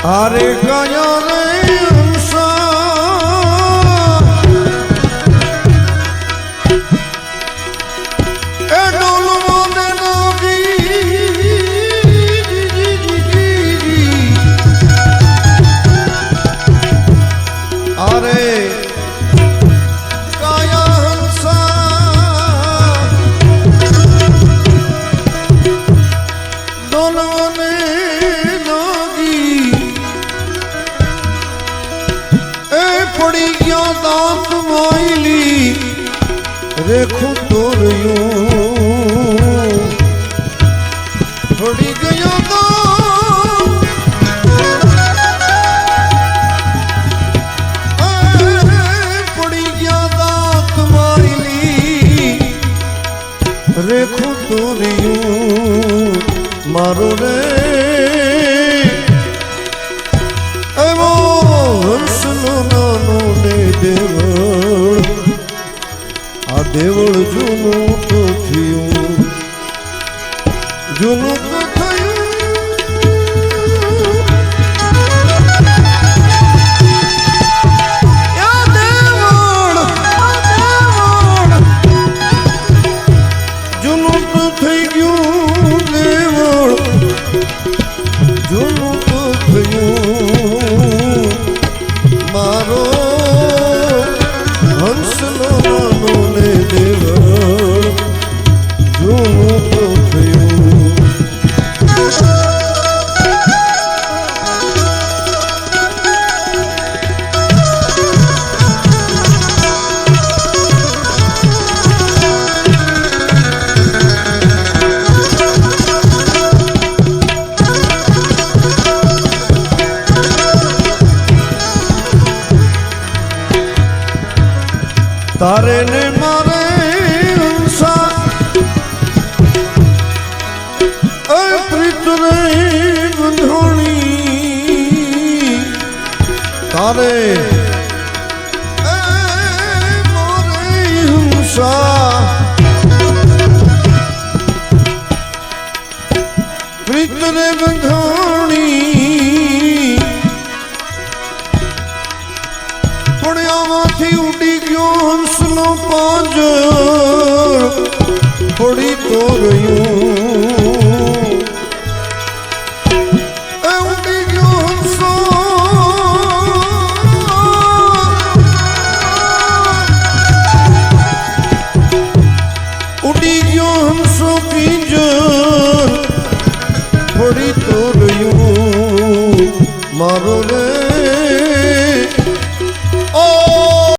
અરે ગયો રે રેખું તોર્યું થોડી ગયો તો પડી ગયા દાંત મારી રેખું તોર્યું મારો રે દેવળ જૂનું થયું જૂનું તારે ને મારે એ પ્રીત બંધોણી તારે ઉડી ગયો હંસો પિંજર થોડી તો રહ્યું મારો રે.